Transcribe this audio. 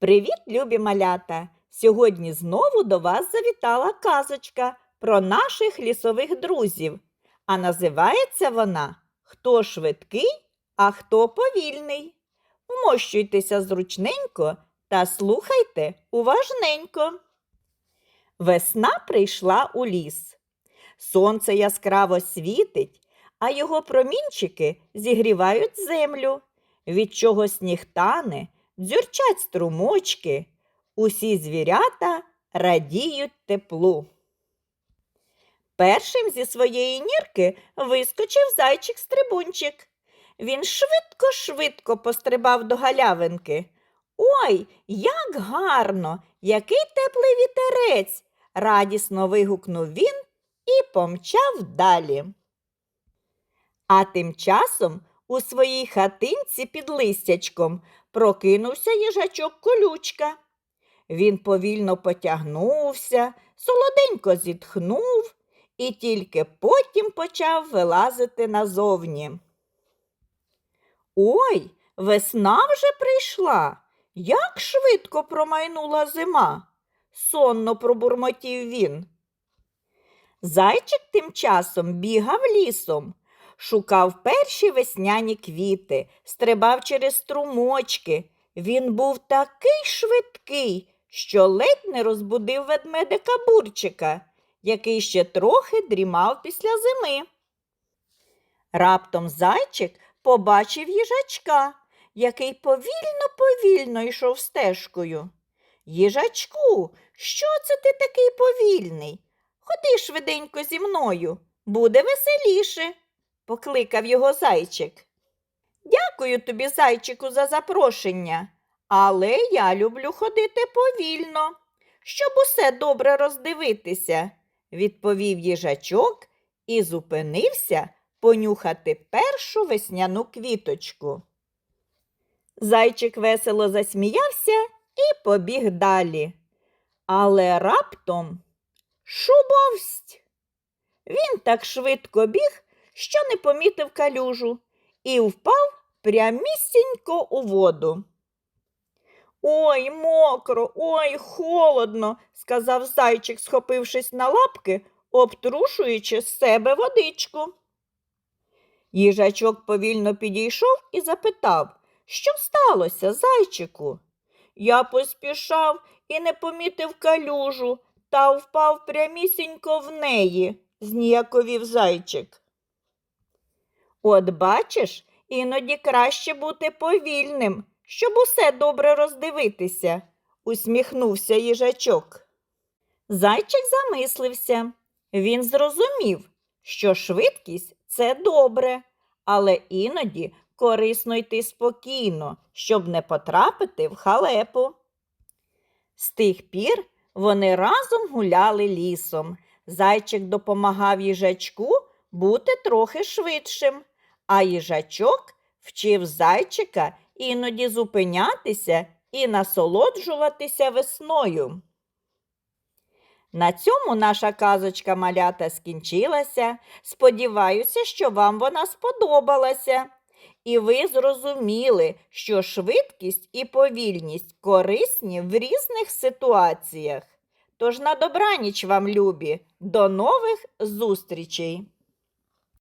Привіт, любі малята! Сьогодні знову до вас завітала казочка про наших лісових друзів. А називається вона Хто швидкий, а хто повільний. Вмощуйтеся зручненько та слухайте уважненько. Весна прийшла у ліс. Сонце яскраво світить, а його промінчики зігрівають землю, від чого сніг тане, дзюрчать струмочки, усі звірята радіють теплу. Першим зі своєї нірки вискочив зайчик-стрибунчик. Він швидко-швидко пострибав до галявинки. Ой, як гарно, який теплий вітерець! радісно вигукнув він і помчав далі. А тим часом у своїй хатинці під листячком прокинувся їжачок колючка. Він повільно потягнувся, солоденько зітхнув і тільки потім почав вилазити назовні. Ой, весна вже прийшла. Як швидко промайнула зима, сонно пробурмотів він. Зайчик тим часом бігав лісом, шукав перші весняні квіти, стрибав через струмочки. Він був такий швидкий, що ледь не розбудив ведмедика бурчика, який ще трохи дрімав після зими. Раптом зайчик побачив їжачка, який повільно-повільно йшов стежкою. Їжачку, що це ти такий повільний? Ходи швиденько зі мною, буде веселіше, покликав його зайчик. Дякую тобі, зайчику, за запрошення, але я люблю ходити повільно, щоб усе добре роздивитися, відповів їжачок і зупинився понюхати першу весняну квіточку. Зайчик весело засміявся і побіг далі. Але раптом шубовсть. Він так швидко біг, що не помітив калюжу і впав прямісінько у воду. Ой, мокро, ой, холодно, сказав зайчик, схопившись на лапки, обтрушуючи з себе водичку. Їжачок повільно підійшов і запитав, що сталося, зайчику? Я поспішав і не помітив калюжу та впав прямісінько в неї, зніяковів зайчик. От бачиш, іноді краще бути повільним, щоб усе добре роздивитися, усміхнувся їжачок. Зайчик замислився. Він зрозумів, що швидкість це добре, але іноді корисно йти спокійно, щоб не потрапити в халепу. З тих пір вони разом гуляли лісом. Зайчик допомагав їжачку бути трохи швидшим, а їжачок вчив зайчика іноді зупинятися і насолоджуватися весною. На цьому наша казочка малята скінчилася. Сподіваюся, що вам вона сподобалася. І ви зрозуміли, що швидкість і повільність корисні в різних ситуаціях. Тож на добраніч вам, любі, до нових зустрічей!